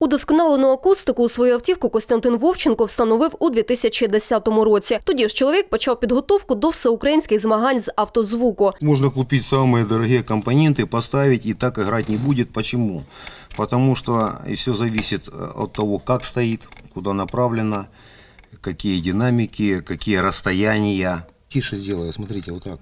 Удосконалену акустику у свою автівку Костянтин Вовченко встановив у 2010 році. Тоді ж чоловік почав підготовку до всеукраїнських змагань з автозвуку. Можно купить самые дорогие компоненты, поставить и так играть не будет. Почему? Потому что и все зависит э, от того, как стоит, куда направлено, какие динамики, какие расстояния. Тише сделаю, смотрите, вот так.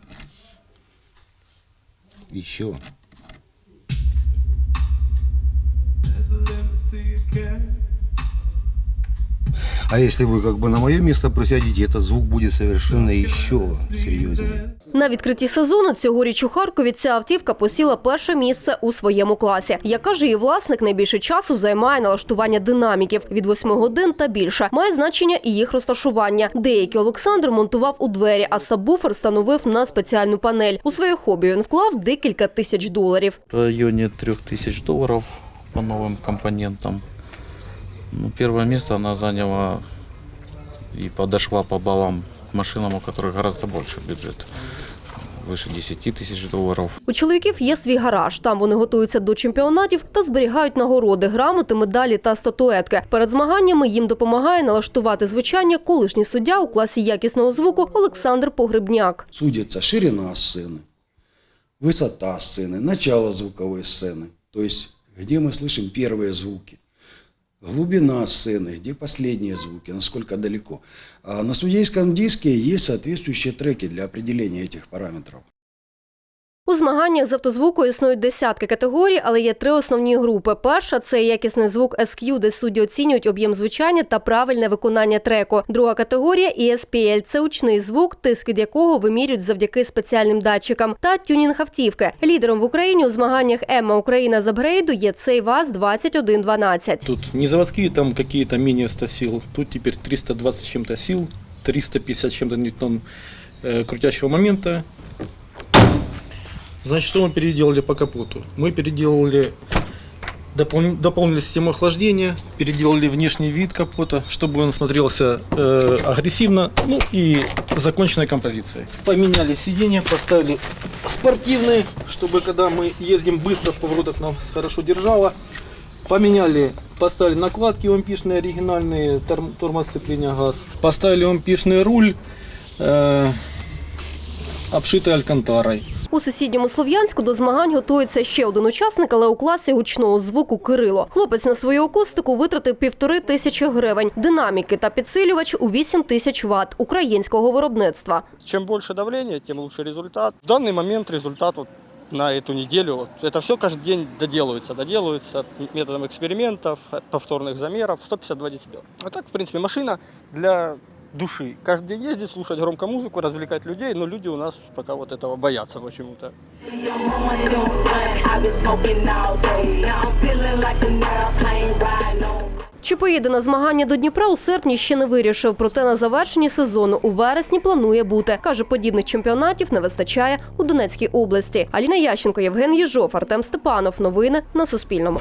А если вы как бы на мое место присядете, этот звук будет совершенно еще серьезнее. На відкритті сезону цьогоріч у Харкові ця автівка посіла перше місце у своєму класі. Як каже її власник, найбільше часу займає налаштування динаміків від 8 годин та більше. Має значення і їх розташування. Деякі Олександр монтував у двері, а сабвуфер встановив на спеціальну панель. У своє хобі він вклав декілька тисяч доларів. В районе 3000 долларов по новым компонентам. Ну, первое место она заняла и подошла по баллам к машинам, у которых гораздо больше бюджет. Выше 10 тысяч долларов. У чоловіків є свій гараж. Там вони готуються до чемпіонатів та зберігають нагороди, грамоти, медалі та статуетки. Перед змаганнями їм допомагає налаштувати звучання колишній суддя у класі якісного звуку Олександр Погребняк. судится ширина сцены, высота сцены, начало звуковой сцены, то есть где мы слышим первые звуки, глубина сцены, где последние звуки, насколько далеко. На судейском диске есть соответствующие треки для определения этих параметров. У змаганнях з автозвуку існують десятки категорій, але є три основні групи. Перша це якісний звук SQ, де судді оцінюють об'єм звучання та правильне виконання треку. Друга категорія ESPL – це учний звук, тиск від якого вимірюють завдяки спеціальним датчикам. Та тюнінг автівки. Лідером в Україні у змаганнях Емма Україна з апгрейду є цей ВАЗ 2112. Тут не заводские там какие-то менее 100 сил, тут теперь 320 с чем-то сил, 350 с чем-то ньютон э, крутящего момента. Значит, что мы переделали по капоту? Мы переделали, допол- дополнили систему охлаждения, переделали внешний вид капота, чтобы он смотрелся э, агрессивно, ну и законченной композицией. Поменяли сиденья, поставили спортивные, чтобы когда мы ездим быстро в поворотах нам хорошо держало. Поменяли, поставили накладки омпишные оригинальные, торм- тормоз сцепления газ. Поставили омпишный руль, э, обшитый алькантарой. У сусідньому Слов'янську до змагань готується ще один учасник, але у класі гучного звуку Кирило. Хлопець на свою акустику витратив півтори тисячі гривень, динаміки та підсилювач у 8 тисяч ватт українського виробництва. Чем больше давления, тем лучше результат. В данный момент результат вот на эту неделю, вот, это все каждый день доделывается, доделывается методом экспериментов, повторных замеров, 152 децибела. А так, в принципе, машина для души. Каждый день ездить, слушать громко музыку, развлекать людей, но люди у нас пока вот этого боятся почему-то. I've been smoking all day. Now I'm feeling like an airplane riding on. Чи поїде на змагання до Дніпра у серпні ще не вирішив. Проте на завершенні сезону у вересні планує бути. каже, подібних чемпіонатів не вистачає у Донецькій області. Аліна Ященко, Євген Єжов, Артем Степанов. Новини на Суспільному.